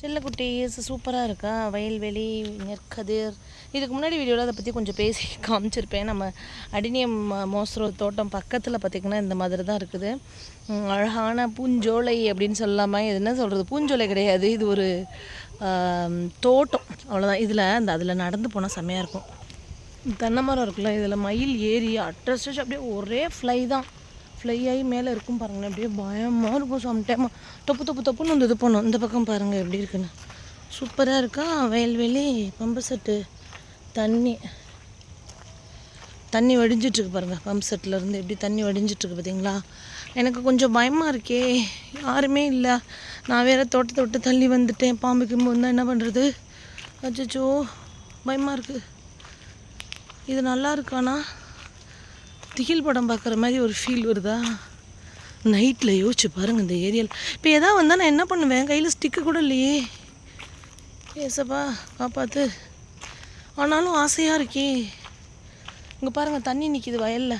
செல்லக்குட்டி சூப்பராக இருக்கா? வயல்வெளி நெற்கதிர் இதுக்கு முன்னாடி வீடியோவில் அதை பற்றி கொஞ்சம் பேசி காமிச்சிருப்பேன். நம்ம அடினியம் மோஸ்ரோ தோட்டம் பக்கத்தில் பார்த்திங்கன்னா இந்த மாதிரி தான் இருக்குது. அழகான பூஞ்சோலை அப்படின்னு சொல்லாமல் இது என்ன சொல்கிறது பூஞ்சோலை கிடையாது. இது ஒரு தோட்டம். அவ்வளோதான் இதில் அந்த அதில் நடந்து போனால் செம்மையாக இருக்கும். தென்னை மரம் இருக்குல்ல இதில் மயில் ஏறி அட்ரஸ்ட் அப்படியே ஒரே ஃப்ளை தான். ஃப்ளை ஆகி மேலே இருக்கும் பாருங்களேன். அப்படியே பயமாக இருக்கும் சம்டைம் தொப்பு தொப்பு தொப்புன்னு வந்து இது பண்ணும் இந்த பக்கம் பாருங்கள் எப்படி இருக்குன்னு. சூப்பராக இருக்கா? வயல்வெளி பம்பு செட்டு தண்ணி. தண்ணி வடிஞ்சிட்ருக்கு பாருங்கள் பம்ப் செட்லேருந்து எப்படி தண்ணி வடிஞ்சிட்ருக்கு பார்த்தீங்களா எனக்கு கொஞ்சம் பயமாக இருக்கே. யாருமே இல்லை. நான் வேறு தோட்டத்தை விட்டு தள்ளி வந்துட்டேன். பாம்புக்கு வந்தால் என்ன பண்ணுறது அச்சோ பயமாக இருக்குது இது நல்லா இருக்கானா? திகில் படம் பார்க்குற மாதிரி ஒரு ஃபீல் வருதா? நைட்டில் யோசிச்சு பாருங்கள் இந்த ஏரியாவில் இப்போ எதாவது வந்தால் நான் என்ன பண்ணுவேன்? கையில் ஸ்டிக்கு கூட இல்லையே. ஏசப்பா காப்பாத்து. ஆனாலும் ஆசையாக இருக்கே. இங்கே பாருங்கள் தண்ணி நிற்கிது வயலில்.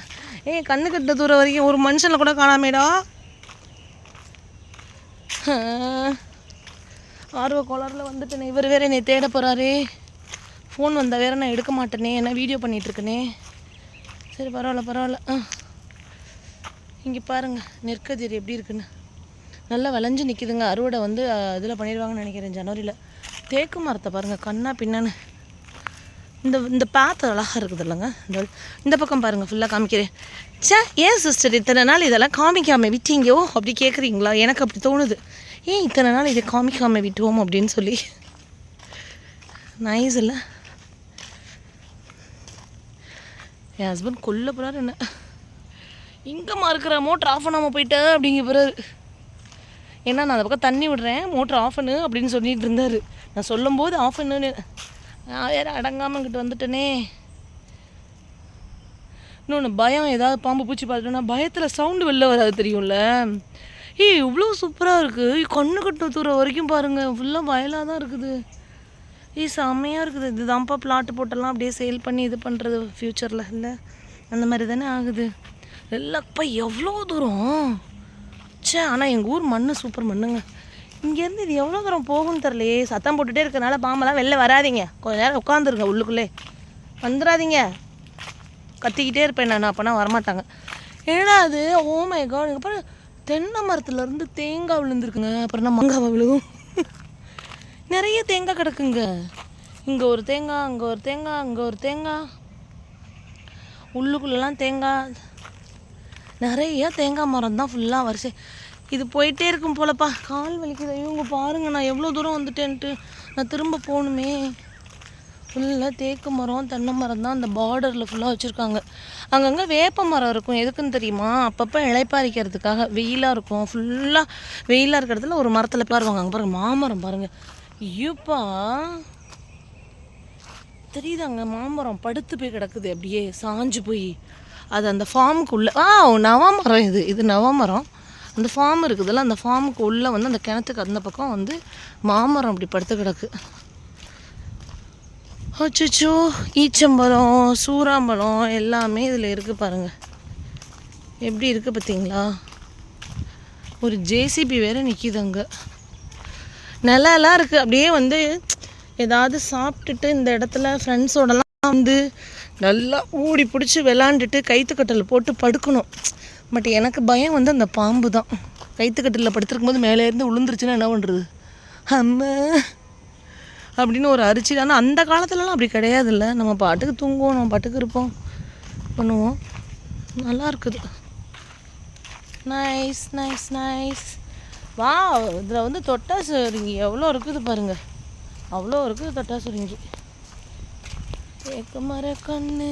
ஏ கண்ணு கட்ட தூரம் வரைக்கும் ஒரு மனுஷனை கூட காணாமேடா. ஆர்வ கோளாறில் வந்துட்டேனே. இவர் வேற என்னை தேட போகிறாரே ஃபோன் வந்தால் வேற நான் எடுக்க மாட்டேனே. என்ன வீடியோ பண்ணிகிட்ருக்கனே சரி பரவாயில்ல பரவாயில்ல. ஆ. இங்கே பாருங்கள் நெற்கதிர் எப்படி இருக்குன்னு. நல்லா விளைஞ்சு நிற்கிதுங்க அறுவடை வந்து இதில் பண்ணிடுவாங்கன்னு நினைக்கிறேன் ஜனவரியில். தேக்கு மரத்தை பாருங்கள் கண்ணா பின்னான்னு. இந்த இந்த பாத்து அழகாக இருக்குது இல்லைங்க. இந்த இந்த பக்கம் பாருங்கள் ஃபுல்லாக காமிக்கிறேன். ச்சே ஏன் சிஸ்டர் இத்தனை நாள் இதெல்லாம் காமிக்காமல் விட்டீங்கோ? அப்படி கேட்குறீங்களா எனக்கு அப்படி தோணுது. ஏன் இத்தனை நாள் இதை காமிக்காமல் விட்டுவோம் அப்படின்னு சொல்லி. நைஸ் இல்லை? என் ஹஸ்பண்ட் கொல்ல போகிறாரு என்ன? இங்கேம்மா இருக்கிற மோட்ரு ஆஃப் பண்ணாமல் போயிட்டேன் அப்படிங்க போகிறாரு ஏன்னா நான் அந்த பக்கம் தண்ணி விடுறேன் மோட்ரு ஆஃப் பண்ணு அப்படின்னு சொல்லிட்டு இருந்தார். நான் சொல்லும்போது ஆஃப் பண்ணுன்னு நான் வேறு அடங்காமல் இங்கிட்டு வந்துட்டேனே. இன்னொன்று பயம் ஏதாவது பாம்பு பூச்சி பார்த்துட்டோன்னா பயத்தில் சவுண்டு வெளில வராது தெரியும்ல. ஏய் இவ்வளோ சூப்பராக இருக்குது கண்ணு கட்டு தூரம் வரைக்கும் பாருங்கள் ஃபுல்லாக வயலாக தான் இருக்குது. ஏய் செம்மையாக இருக்குது. இதுதான்ப்பா பிளாட்டு போட்டெல்லாம் அப்படியே சேல் பண்ணி இது பண்ணுறது ஃப்யூச்சரில் இல்லை? அந்த மாதிரி தானே ஆகுது. இல்லைப்பா எவ்வளோ தூரம்? ச்சே ஆனால் எங்கள் ஊர் மண்ணு சூப்பர் மண்ணுங்க. இங்கேருந்து இது எவ்வளோ தூரம் போகும்னு தெரிலையே சத்தம் போட்டுகிட்டே இருக்கிறனால பாம்பெல்லாம் வெளில வராதீங்க. கொஞ்ச நேரம் உட்காந்துருங்க உள்ளுக்குள்ளே. வந்துடாதீங்க. கத்திக்கிட்டே இருப்பேன் நான். அப்போனா வரமாட்டாங்க. ஏன்னா அது oh ஓ மை தென்னை மரத்துலேருந்து தேங்காய் விழுந்துருக்குங்க. அப்புறம் நான் மங்காவை விழுகும்? நிறைய தேங்காய் கிடக்குங்க. இங்கே ஒரு தேங்காய் அங்கே ஒரு தேங்காய் அங்கே ஒரு தேங்காய். உள்ளுக்குள்ளெலாம் தேங்காய். நிறைய தேங்காய் மரம் தான் ஃபுல்லாக வரிசை இது போயிட்டே இருக்கும் போலப்பா. கால் வலிக்குது. இவங்க பாருங்க நான் எவ்வளோ தூரம் வந்துட்டேன்ட்டு. நான் திரும்ப போகணுமே. ஃபுல்லாக தேக்கு மரம் தென்னை மரம் தான் அந்த பார்டரில் ஃபுல்லாக வச்சுருக்காங்க. அங்கங்கே வேப்ப மரம் இருக்கும். எதுக்குன்னு தெரியுமா? அப்பப்போ இளைப்பாரிக்கிறதுக்காக வெயிலாக இருக்கும். ஃபுல்லாக வெயிலாக இருக்கிறதுல ஒரு மரத்தில் பாருவாங்க அங்கே பாருங்கள் மாமரம் பாருங்கள் ஐயோப்பா தெரியுதாங்க மாமரம் படுத்து போய் கிடக்குது அப்படியே சாஞ்சு போய். அது அந்த ஃபார்முக்கு உள்ளே ஆ நவாமரம் இது. இது நவாமரம். அந்த ஃபார்ம் இருக்குதுல்ல அந்த ஃபார்முக்கு உள்ளே வந்து அந்த கிணத்துக்கு அந்த பக்கம் வந்து மாமரம் அப்படி படுத்து கிடக்கு. அச்சோ ஈச்சம்பழம் சூறாம்பழம் எல்லாமே இதில் இருக்குது பாருங்கள் எப்படி இருக்குது பார்த்தீங்களா ஒரு ஜேசிபி வேறு நிற்கிது அங்கே. நிலம்லாம் இருக்குது அப்படியே வந்து ஏதாவது சாப்பிட்டுட்டு இந்த இடத்துல ஃப்ரெண்ட்ஸோடலாம் வந்து நல்லா ஊடி பிடிச்சி விளாண்டுட்டு கைத்துக்கட்டில் போட்டு படுக்கணும். பட் எனக்கு பயம் வந்து அந்த பாம்பு தான் கைத்துக்கட்டில் படுத்திருக்கும் போது மேலே இருந்து விழுந்துருச்சுன்னா என்ன பண்ணுறது அம்மா. அப்படின்னு ஒரு அரிசி ஆனால் அந்த காலத்துலலாம் அப்படி கிடையாதுல்ல. நம்ம பாட்டுக்கு தூங்குவோம் நம்ம பாட்டுக்கு இருப்போம். பண்ணுவோம். நல்லா இருக்குது. நைஸ் நைஸ் நைஸ் வா இதில் வந்து தொட்டா சுருங்கி. எவ்வளோ இருக்குது பாருங்க. அவ்வளோ இருக்குது தொட்டா சுருங்கி. ஏக்க மர கண்ணு.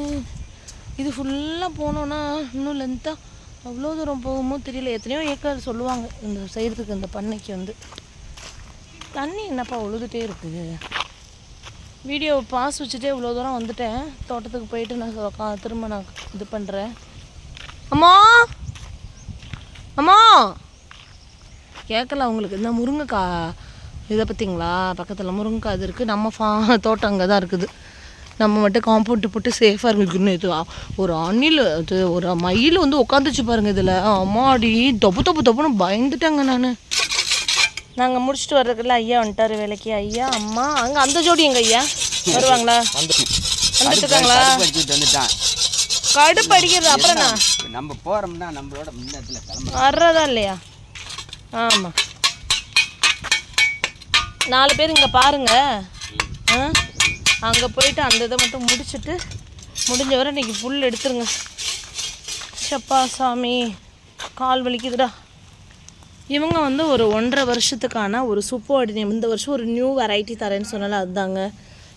இது ஃபுல்லாக போனோன்னா இன்னும் லென்த்தாக அவ்வளோ தூரம் போகுமோ தெரியல. எத்தனையோ ஏக்கர் சொல்லுவாங்க இந்த செய்கிறதுக்கு இந்த பண்ணைக்கு வந்து. தண்ணி என்னப்பா உழுதுகிட்டே இருக்குது வீடியோ பாஸ் வச்சுட்டே இவ்வளோ தூரம் வந்துட்டேன். தோட்டத்துக்கு போயிட்டு நான் உக்கா- திரும்ப நான் இது பண்ணுறேன் அம்மா! அம்மா! கேட்கல உங்களுக்கு இந்த முருங்கைக்காய் இதை பார்த்தீங்களா? பக்கத்தில் முருங்கைக்காய் இது இருக்குது நம்ம ஃபா தோட்டம் அங்கே தான் இருக்குது. நம்ம மட்டும் காம்பவுண்டு போட்டு சேஃபாக இருக்குன்னு இது ஒரு அணில் அது ஒரு மயில் வந்து உட்காந்துச்சு பாருங்க இதில். அம்மாடி தொப்பு தொப்பு தொப்புன்னு பயந்துட்டேங்க நான். நாங்கள் முடிச்சுட்டு வர்றதுக்குள்ள ஐயா வந்துட்டாரு வேலைக்கு. ஐயா அம்மா அங்கே அந்த ஜோடி எங்க ஐயா? வருவாங்களா? வந்துட்டு இருக்காங்களா வச்சுட்டு வந்துட்டான் கடுப்பு அடிக்கிறது அப்புறம் நான். நம்ம போகிறோம்னா நம்மளோட முன்னத்தில் வர்றதா இல்லையா? ஆமாம் நாலு பேர் இங்கே பாருங்க. ஆ? அங்கே போயிட்டு அந்த இதை மட்டும் முடிச்சுட்டு முடிஞ்ச வரை இன்னைக்கு புல் எடுத்துருங்க. சப்பா சாமி கால் வலிக்குதுடா. இவங்க வந்து ஒரு ஒன்றரை வருஷத்துக்கான ஒரு சூப்போ அடினியம் இந்த வருஷம் ஒரு நியூ வெரைட்டி தரேன்னு சொன்னால அதுதாங்க.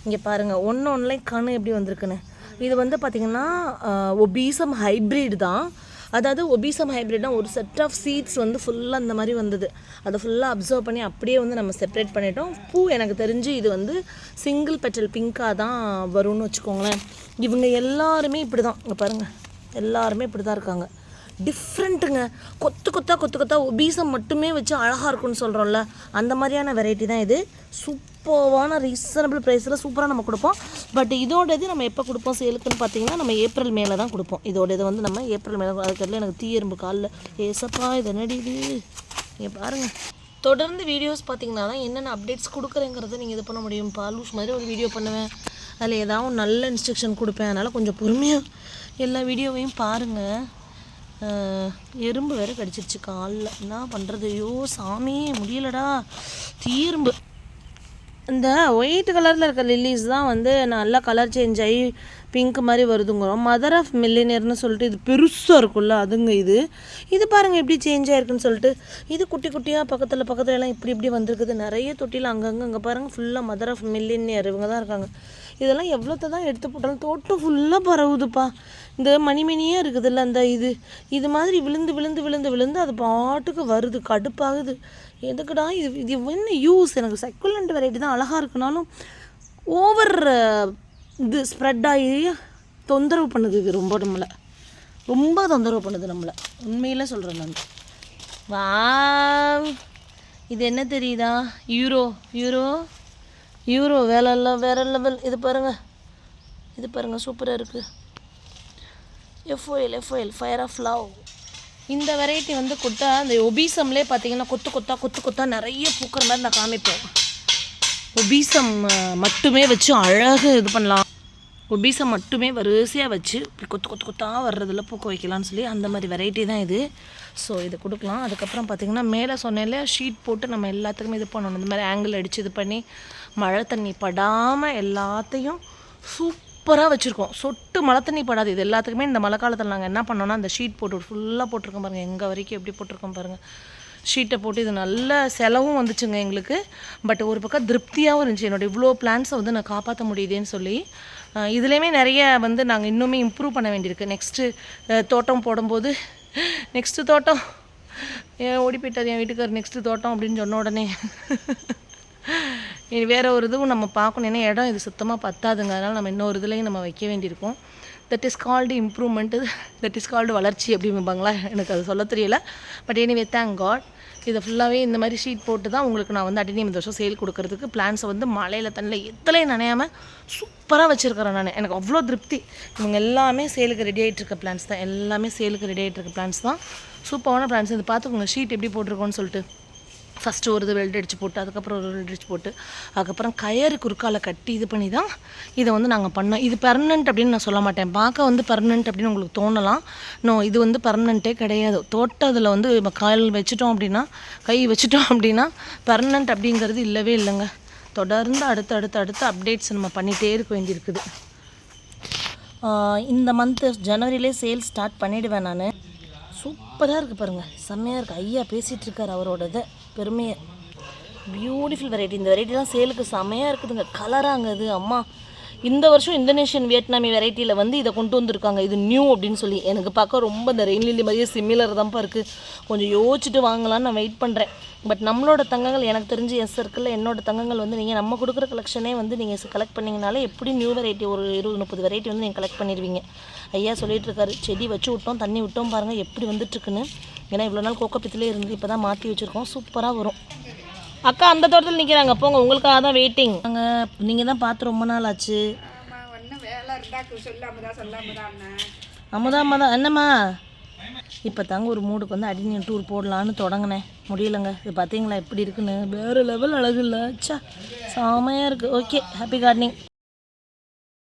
இங்கே பாருங்கள் ஒன்று ஒன்றுலேயும் கண் எப்படி வந்திருக்குன்னு. இது வந்து பார்த்திங்கன்னா ஒபீசம் ஹைப்ரிட் தான். அதாவது ஒபீசம் ஹைப்ரிட்னா ஒரு செட் ஆஃப் சீட்ஸ் வந்து ஃபுல்லாக அந்த மாதிரி வந்தது. அதை ஃபுல்லாக அப்சர்வ் பண்ணி அப்படியே வந்து நம்ம செப்பரேட் பண்ணிட்டோம். பூ எனக்கு தெரிஞ்சு இது வந்து சிங்கிள் பெட்டல் பிங்காக தான் வரும்னு வச்சுக்கோங்களேன். இவங்க எல்லாருமே இப்படி தான் இங்கே பாருங்கள் எல்லாருமே இப்படி தான் இருக்காங்க. டிஃப்ரெண்ட்டுங்க கொத்து கொத்தா கொத்து கொத்தா ஒபீசம் மட்டுமே வச்சு அழகாக இருக்கும்னு சொல்கிறோம்ல அந்த மாதிரியான வெரைட்டி தான் இது. சூப்பர்வான ரீசனபிள் ப்ரைஸில் சூப்பராக நம்ம கொடுப்போம். பட் இதோட இது நம்ம எப்போ கொடுப்போம்? சேலுக்குன்னு பார்த்தீங்கன்னா நம்ம ஏப்ரல் மேலே தான் கொடுப்போம். இதோட இது வந்து நம்ம ஏப்ரல் மேலே அதுக்கடல எனக்கு தீயரும்பு காலில். ஏசப்பா இது என்னடி இது? நீங்கள் பாருங்கள் தொடர்ந்து வீடியோஸ் பார்த்தீங்கன்னா தான் என்னென்ன அப்டேட்ஸ் கொடுக்குறேங்கிறத நீங்கள் இது பண்ண முடியும். பாலூஸ் மாதிரி ஒரு வீடியோ பண்ணுவேன். அதில் ஏதாவது நல்ல இன்ஸ்ட்ரக்ஷன் கொடுப்பேன். அதனால் கொஞ்சம் பொறுமையாக எல்லா வீடியோவையும் பாருங்கள் எறும்பு வேற கடிச்சிருச்சு காலில். என்ன பண்ணுறது ஐயோ சாமி முடியலடா. தீரும்பு. இந்த ஒயிட் கலரில் இருக்க லில்லிஸ் தான் வந்து நல்லா கலர் சேஞ்ச் ஆகி பிங்க் மாதிரி வருதுங்கிறோம். மதர் ஆஃப் மில்லினியர்னு சொல்லிட்டு இது பெருசாக இருக்கும்ல அதுங்க இது. இது பாருங்கள் எப்படி சேஞ்ச் ஆகிருக்குன்னு சொல்லிட்டு. இது குட்டி குட்டியாக பக்கத்தில் பக்கத்துல எல்லாம் இப்படி இப்படி வந்திருக்குது. நிறைய தொட்டியில் அங்கங்கே அங்கே பாருங்கள் ஃபுல்லாக மதர் ஆஃப் மில்லினியர் இவங்க தான் இருக்காங்க. இதெல்லாம் எவ்வளோத்த தான் எடுத்து போட்டாலும் தோட்டம் ஃபுல்லாக பரவுதுப்பா. இந்த மணிமணியாக இருக்குதுல்ல அந்த இது இது மாதிரி விழுந்து விழுந்து விழுந்து விழுந்து அது பாட்டுக்கு வருது கடுப்பாகுது. எதுக்குடா இது இது என்ன யூஸ் எனக்கு செக்குலண்ட் வெரைட்டி தான் அழகாக இருக்குனாலும் ஓவர் இது ஸ்ப்ரெட் ஆகி தொந்தரவு பண்ணுது இது ரொம்ப நம்மளை. ரொம்ப தொந்தரவு பண்ணுது நம்மளை. உண்மையில் சொல்கிறேன் நான். வாவ். இது என்ன தெரியுதா? Euro euro. யூரோ வேலைலாம் இல்லை வேற லெவல் இது பாருங்கள் இது பாருங்கள் சூப்பராக இருக்குது FOL FOL fire of love இந்த வெரைட்டி வந்து கொடுத்தா அந்த ஒபீசம்லேயே பார்த்தீங்கன்னா கொத்து கொத்தா கொத்து கொத்தா நிறைய பூக்கிற மாதிரி நான் காமிப்பேன். ஒபீசம் மட்டுமே வச்சு அழகாக இது பண்ணலாம். ஒபீஸை மட்டுமே வரிசையாக வச்சு இப்படி கொத்து கொத்து கொத்தாக வர்றதில் பூக்க வைக்கலாம்னு சொல்லி அந்த மாதிரி வெரைட்டி தான் இது. ஸோ இதை கொடுக்கலாம். அதுக்கப்புறம் பார்த்திங்கன்னா மேலே சொன்னேன்ல ஷீட் போட்டு நம்ம எல்லாத்துக்குமே இது பண்ணணும். இந்த மாதிரி ஆங்கிள் அடித்து இது பண்ணி மழை தண்ணி படாமல் எல்லாத்தையும் சூப்பராக வச்சுருக்கோம். சொட்டு மழை தண்ணி படாது. இது எல்லாத்துக்குமே இந்த மழை காலத்தில் நாங்கள் என்ன பண்ணோன்னா அந்த ஷீட் போட்டு ஃபுல்லாக போட்டிருக்கோம் பாருங்கள் எங்கே வரைக்கும் எப்படி போட்டிருக்கோம் பாருங்கள் ஷீட்டை போட்டு இது நல்ல செலவும் வந்துச்சுங்க எங்களுக்கு. பட் ஒரு பக்கம் திருப்தியாகவும் இருந்துச்சு. என்னோட இவ்வளோ பிளான்ஸை வந்து நான் காப்பாற்ற முடியுதேன்னு சொல்லி. இதுலேயுமே நிறைய வந்து நாங்கள் இன்னுமே இம்ப்ரூவ் பண்ண வேண்டியிருக்கு. நெக்ஸ்ட்டு தோட்டம் போடும்போது நெக்ஸ்ட்டு தோட்டம் ஏன் ஓடி போயிட்டார் என் வீட்டுக்கார் நெக்ஸ்ட்டு தோட்டம் அப்படின்னு சொன்ன உடனே. இனி வேற ஒரு இதுவும் நம்ம பார்க்கணும். ஏன்னா இடம் இது சுத்தமாக பத்தாதுங்க. அதனால் நம்ம இன்னொரு இதுலேயும் நம்ம வைக்க வேண்டியிருக்கோம். That is called improvement that is called வளர்ச்சி அப்படிம்பாங்களா எனக்கு அது சொல்ல தெரியல. பட் எனிவே தேங்க் காட் இதை ஃபுல்லாகவே இந்த மாதிரி ஷீட் போட்டு தான் உங்களுக்கு நான் வந்து அடினியம் இந்த வருஷம் சேல் கொடுக்கறதுக்கு பிளான்ஸை வந்து மழையில் தண்ணியில் எத்தலையும் நனையாமல் சூப்பராக வச்சுருக்கிறேன் நான். எனக்கு அவ்வளோ திருப்தி. இவங்க எல்லாமே சேலுக்கு ரெடி ஆகிட்டு இருக்க பிளான்ஸ் தான். எல்லாமே சேலுக்கு ரெடி ஆகிட்டு இருக்க பிளான்ஸ் தான். சூப்பரான பிளான்ஸ் இது பார்த்துக்கோங்க. ஷீட் எப்படி போட்டிருக்கோன்னு சொல்லிட்டு. ஃபஸ்ட்டு ஒரு இது வெல்ட் அடிச்சு போட்டு அதுக்கப்புறம் ஒரு வெல்ட் அடித்து போட்டு அதுக்கப்புறம் கயறு குறுக்கால கட்டி இது பண்ணி தான் இதை வந்து நாங்கள் பண்ணோம். இது பெர்மனெண்ட் அப்படின்னு நான் சொல்ல மாட்டேன். பார்க்க வந்து பெர்மனெண்ட் அப்படின்னு உங்களுக்கு தோணலாம். நோ இது வந்து பெர்மனெண்ட்டே கிடையாது. தோட்டத்தில் வந்து நம்ம கால் வச்சுட்டோம் அப்படின்னா கை வச்சுட்டோம் அப்படின்னா பெர்மனெண்ட் அப்படிங்கிறது இல்லவே இல்லைங்க. தொடர்ந்து அடுத்து அடுத்து அடுத்து அப்டேட்ஸ் நம்ம பண்ணிகிட்டே இருக்க வேண்டியிருக்குது. இந்த மந்த்து ஜனவரியிலே சேல் ஸ்டார்ட் பண்ணிவிடுவேன் நான். சூப்பராக இருக்குது பாருங்கள் செம்மையாக இருக்குது ஐயா பேசிகிட்டு இருக்கார் அவரோட இதை பெருமையை. பியூட்டிஃபுல் வெரைட்டி இந்த வெரைட்டிலாம் சேலுக்கு செமையாக இருக்குதுங்க. கலராங்க இது அம்மா. இந்த வருஷம் இந்தோனேஷியன் வியட்நாமி வெரைட்டியில் வந்து இதை கொண்டு வந்திருக்காங்க. இது நியூ அப்படின்னு சொல்லி. எனக்கு பார்க்க ரொம்ப இந்த ரெயின் லில்லி மாதிரியே சிமிலர் தான்ப்பா இருக்குது கொஞ்சம் யோசிச்சுட்டு வாங்கலாம்னு நான் வெயிட் பண்ணுறேன் பட் நம்மளோட தங்கங்கள் எனக்கு தெரிஞ்சு எஸ் சர்க்கிளில் என்னோட தங்கங்கள் வந்து நீங்கள் நம்ம கொடுக்குற கலெக்ஷனே வந்து நீங்கள் கலெக்ட் பண்ணிங்கனாலே எப்படி நியூ வெரைட்டி ஒரு இருபது முப்பது வெரைட்டி வந்து நீங்கள் கலெக்ட் பண்ணிடுவீங்க ஐயா சொல்லிகிட்ருக்காரு செடி வச்சு விட்டோம் தண்ணி விட்டோம் பாருங்கள் எப்படி வந்துட்டுருக்குன்னு ஏன்னா இவ்வளோ நாள் கோக்கப்பித்திலே இருந்து இப்போ தான் மாற்றி வச்சுருக்கோம். சூப்பராக வரும். அக்கா அந்த தோட்டத்தில் நிற்கிறாங்க போங்க உங்களுக்காக தான் வெயிட்டிங் நாங்கள் நீங்கள் தான் பார்த்து ரொம்ப நாள் ஆச்சு. ஒன்றும் வேலை இருந்தா சொல்லாமதா சொல்லாமதான்னு அமுதா அம்மா. தான். என்னம்மா? இப்போ தாங்க ஒரு மூடுக்கு வந்து அடினியன் டூர் போடலான்னு தொடங்கினேன். முடியலங்க. இது பார்த்தீங்களா எப்படி இருக்குன்னு. வேறு லெவல் அழகு இல்லை. ச்சா செமையாக இருக்குது ஓகே ஹாப்பி கார்டனிங்